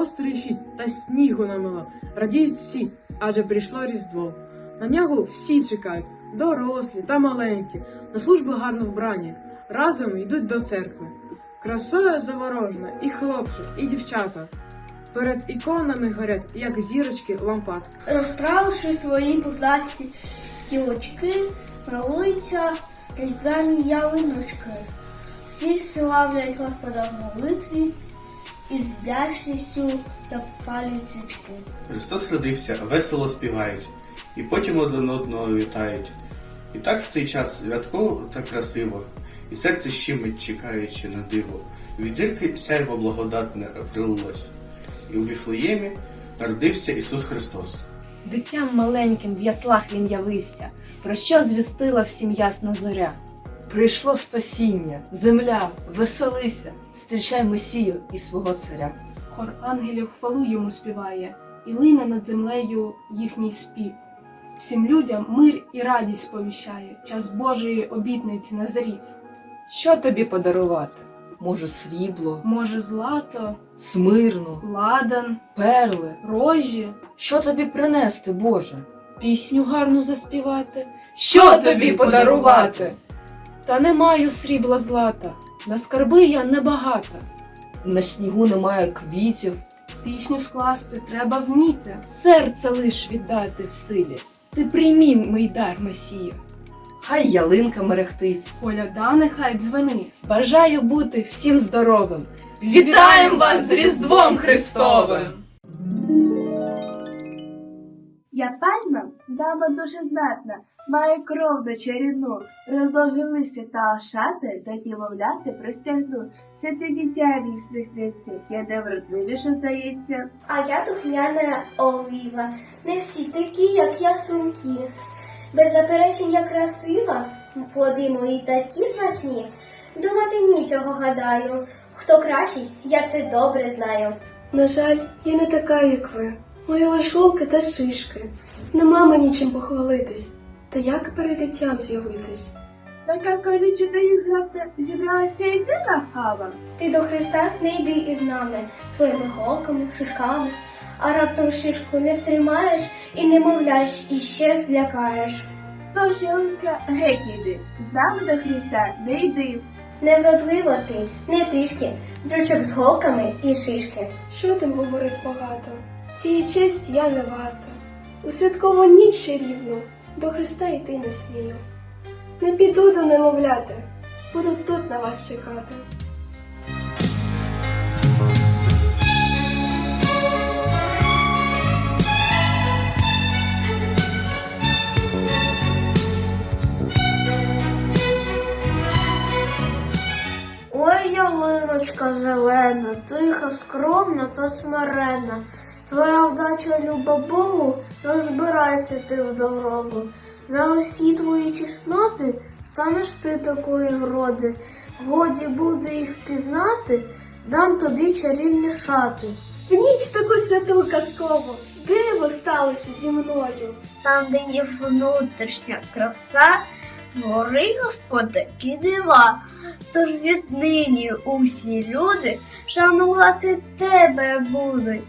гострий щит та снігу намело. Радіють всі, адже прийшло Різдво. На нього всі чекають, дорослі та маленькі, на службу гарно вбрані, разом йдуть до церкви. Красою заворожена і хлопці, і дівчата. Перед іконами горять, як зірочки лампадки. Розправивши свої пухнасті тілочки, милуються різдвяні ялиночки. Всі славлять Господа в молитві і з вдячністю запалюють свічки. Христос родився, весело співають, і потім один одного вітають. І так в цей час святково та красиво, і серце щемить, чекаючи на диво. Від зірки сяйво благодатне врилилось, і у Віфлеємі народився Ісус Христос. Дитям маленьким в яслах він явився, про що звістила всім ясна зоря. Прийшло спасіння, земля, веселися, зустрічай Месію і свого царя. Хор ангелів хвалу йому співає, і лине над землею їхній спів. Всім людям мир і радість сповіщає, час Божої обітниці назрів. Що тобі подарувати? Може, срібло, Може, злато, смирно, ладан, перли. рожі, Що тобі принести, Боже? Пісню гарну заспівати? Що тобі подарувати? Та не маю срібла злата, на скарби я небагата. На снігу немає квітів, пісню скласти треба вміти. Серце лиш віддати в силі. Ти приймі мій дар, Месія. хай ялинка мерехтить. Коляда нехай дзвенить. Бажаю бути всім здоровим. Вітаємо вас з Різдвом Христовим! Я пальма, дама дуже знатна, має кров до чарівну, розлоги листя та ошати, до дівовляти простягну. Святе дитя мій сміхнеться, я невродливіше здається. А я духмяна олива. Не всі такі, як я стрункі. Без заперечень я красива, плоди мої такі смачні. Думати нічого гадаю. Хто кращий, я це добре знаю. На жаль, я не така, як ви. Мої лиш голки та шишки. Нема мені чим похвалитись. Та як перед дитям з'явитись? Така колюча та зграбна зібралася йти на хава. Ти до Христа не йди із нами своїми голками, шишками, а раптом шишку не втримаєш і немовляш іще злякаєш. Тож, ялинка, геть йди, з нами до Христа не йди. Невродливо ти, не трішки, дрючок з голками і шишки. Що там говорить багато? Цієї честі я не варта. У святкову ніч чарівну до Христа йти не смію. Не піду до немовляти, буду тут на вас чекати. Ой, ялиночка зелена, тиха, скромна та смиренна. Твоя вдача, люба Богу, розбирайся ти в дорогу. За усі твої чесноти станеш ти такої вроди. Годі буде їх пізнати, дам тобі чарівні шати. В ніч таку святу казкову, диво сталося зі мною. Там, де є внутрішня краса, твори Господь такі дива. Тож віднині усі люди шанувати тебе будуть.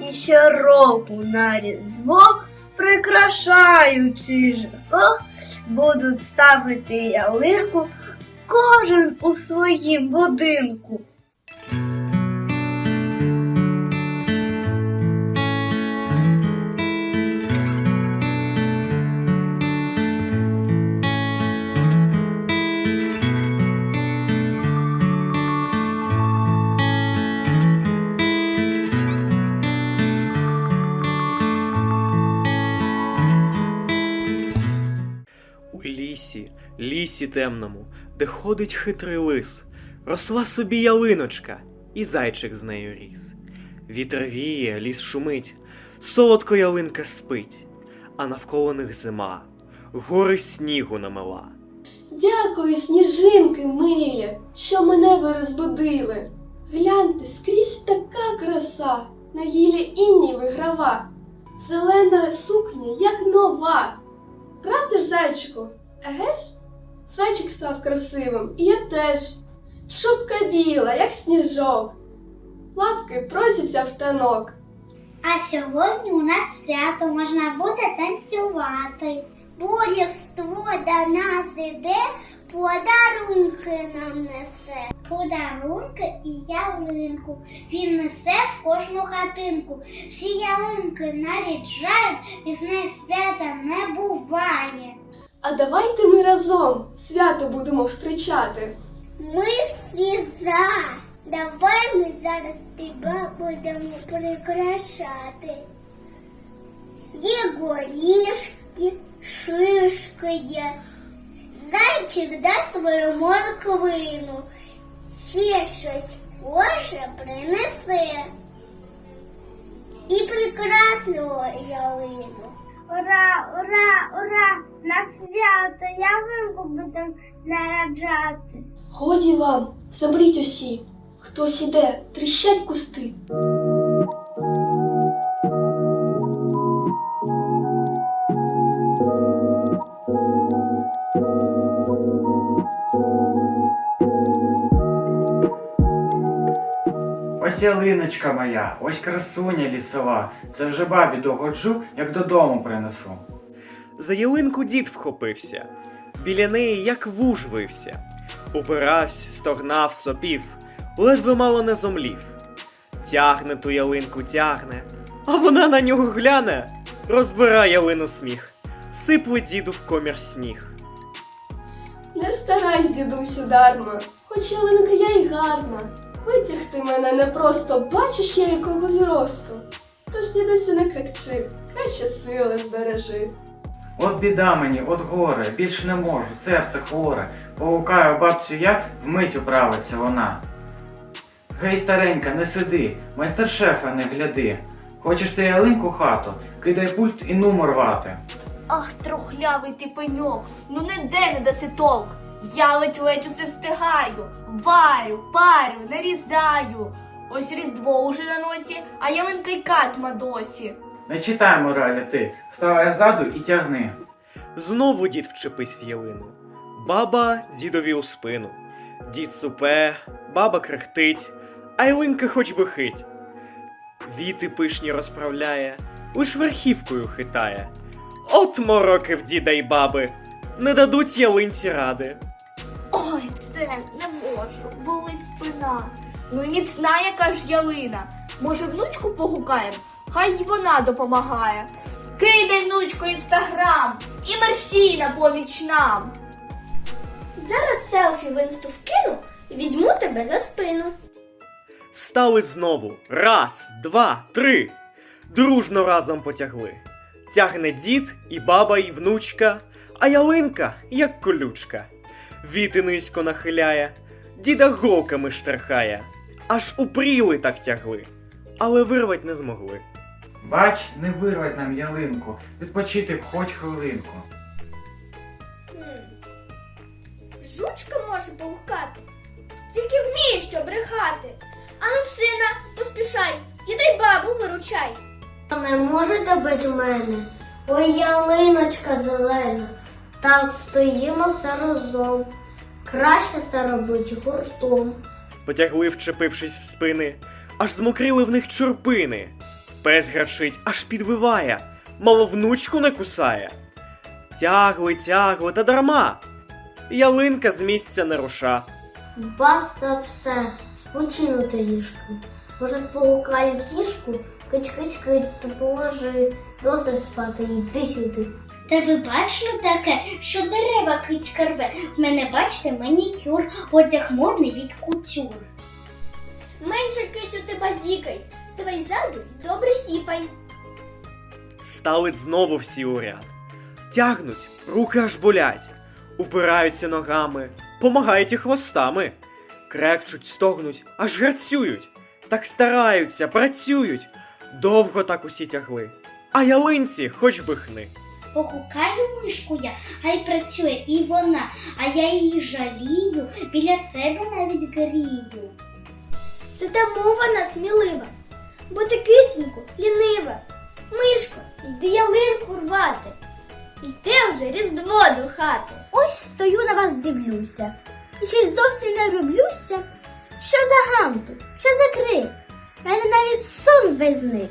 І щороку на Різдво, прикрашаючи житло, будуть ставити ялинку кожен у своїм будинку. Лісі, темному, де ходить хитрий лис, росла собі ялиночка, і зайчик з нею ріс. Вітер віє, ліс шумить, солодко ялинка спить, а навколо них зима, гори снігу намила. Дякую, сніжинки милі, що мене ви розбудили. Гляньте, скрізь така краса, на гілі інні виграва. Зелена сукня, як нова. Правда ж, зайчику? Еге ж? Зайчик став красивим, і я теж. Шубка біла, як сніжок. лапки просяться в танок. А сьогодні у нас свято можна буде танцювати. Божество до нас іде, подарунки нам несе. Подарунки і ялинку. Він несе в кожну хатинку. Всі ялинки наряджають, без неї свята не буває. А давайте ми разом свято будемо встрічати. Ми всі за. Давай ми зараз тебе будемо прикрашати. Є горішки, шишки є. Зайчик дасть свою морковину. Ще щось Боже принесе. І прикрасило ялину. Ура, ура, ура! На свято явинку будем нараджати. Годі вам, забріть усі. Хтось іде, тріщать кусти. Ось ялиночка моя, ось красуня лісова. Це вже бабі догоджу, як додому принесу. За ялинку дід вхопився, біля неї як вуж вився. Упиравсь, стогнав, сопів, ледве мало не зомлів. Тягне ту ялинку, тягне, а вона на нього гляне, розбирає ялину сміх, сипле діду в комір сніг. Не старайсь, дідусю, дарма, хоч ялинка я й гарна. Витягти мене не просто, бачиш я якого зросту. Тож, дідусю, не крикчи, краще сили збережи. От біда мені, от горе, більш не можу, серце хворе. Погукаю бабцю я, вмить управиться вона. Гей, старенька, не сиди, майстер-шефа не гляди. Хочеш ти ялинку хату, кидай пульт і нумер рвати. Ах, трухлявий ти пеньок, ну ніде не даси толк. Я ледь-ледь усе встигаю, варю, парю, нарізаю. Ось різдво уже на носі, а й катма досі. Не читай моралі ти, ставай ззаду і тягни. Знову дід вчепись в ялину. Баба дідові у спину. Дід супе, баба крехтить, а ялинка хоч би хить. Віти пишні розправляє, лиш верхівкою хитає. От мороки в діда й баби, не дадуть ялинці ради. Ой, все, не можу, болить спина. Ну і міцна яка ж ялина. Може, внучку погукаєм? Хай й вона допомагає. Кидай, внучко, інстаграм і мерщій на поміч нам. Зараз селфі в інсту вкину і візьму тебе за спину. Стали знову. Раз, два, три. Дружно разом потягли. Тягне дід, і баба, і внучка, а ялинка, як колючка. Віти низько нахиляє, діда голками штрихає. Аж упріли так тягли, але вирвать не змогли. Бач, не вирвать нам ялинку, відпочити б хоч хвилинку. Жучка може погукати, тільки вміє що брехати. Ану, сина, поспішай, дідай бабу виручай. Не можете без мене, ой ялиночка зелена, так стоїмо все разом. Краще все робить гуртом. Потягли, вчепившись в спини, аж змокрили в них чорпини. Пес грачить, аж підвиває, мало внучку не кусає. Тягли, тягли, та дарма. Ялинка з місця не руша. Баста все, спочинути ліжко. Може, погукаю кішку, киць-киць-киць, то положи, досить спати, йди сюди. Та ви бачили таке, що дерева кицька рве? В мене, бачите, манікюр, одяг модний від кутюр. Менше кицю ти базікай, ставай ззаду і добре сіпай. Стали знову всі у ряд. Тягнуть, руки аж болять, упираються ногами, помагають і хвостами, крекчуть, стогнуть, аж грацюють, так стараються, працюють. Довго так усі тягли. А ялинці хоч би хни. Погукаю мишку я, хай працює і вона, а я її жалію, біля себе навіть грію. Це тому вона смілива, бо ти киценьку лінива. Мишко, йди ялинку рвати. Йде вже різдво до хати. Ось стою на вас дивлюся. І щось зовсім не роблюся. Що за гамту? Що за крик? мене навіть сон без них.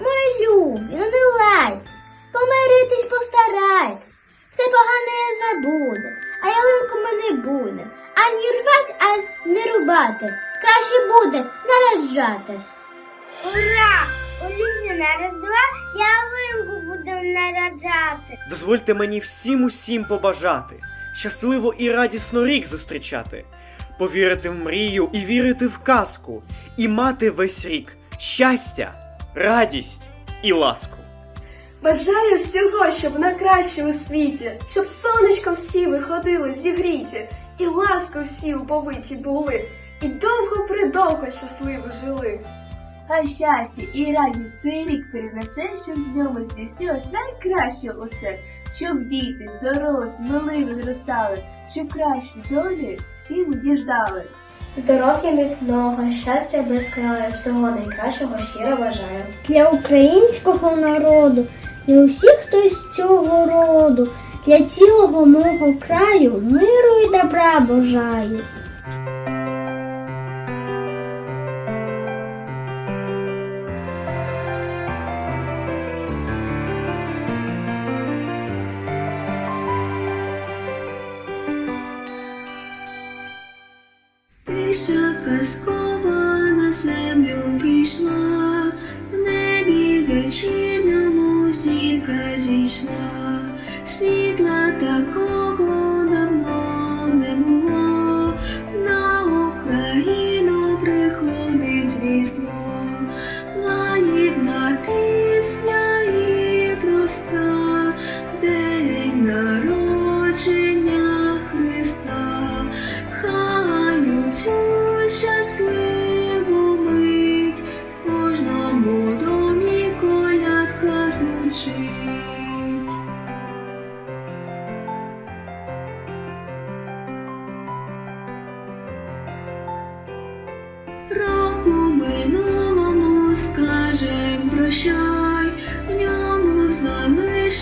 Мої любі, ну не лайтесь, помиритись постарайтесь. Все погане забуде, а ялинку ми не буде. Ані рвать, а не рубати. Краще буде наражати. Ура! У лісі на Різдва ялинку будемо нараджати. Дозвольте мені всім усім побажати, щасливо і радісно рік зустрічати, повірити в мрію і вірити в казку, і мати весь рік щастя, радість і ласку. Бажаю всього, щоб на краще у світі, щоб сонечком всі виходили зігріті, і ласку всі уповиті були, і довго придовго щасливо жили. Хай щастя і радість цей рік принесе, щоб в ньому здійснилось найкраще усе, щоб діти, дорослі, малими зростали, щоб кращі долі всім діждали. Здоров'я міцного, щастя без краю, всього найкращого щиро бажаю. Для українського народу, для усіх, хто з цього роду, для цілого мого краю миру і добра бажаю.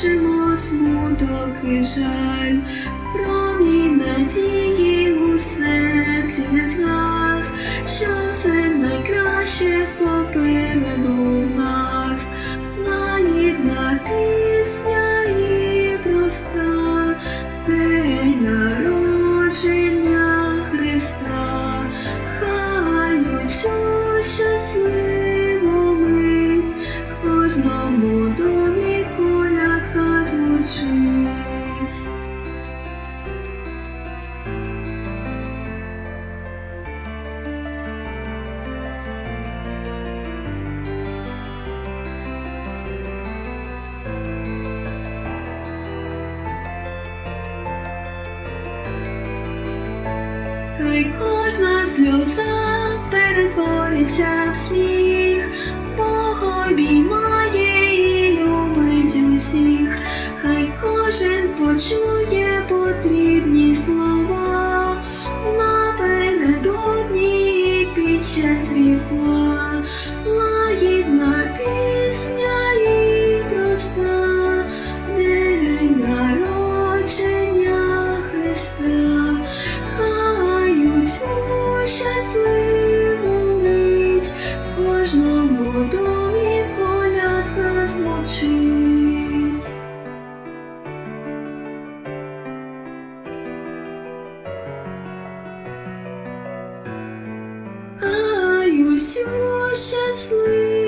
Залишимо смуток і жаль, сльоза перетвориться в сміх, Бог обіймає і любить усіх, хай кожен почує потрібні слова. Напередодні під час різдва, лагідна пісня усю щасливу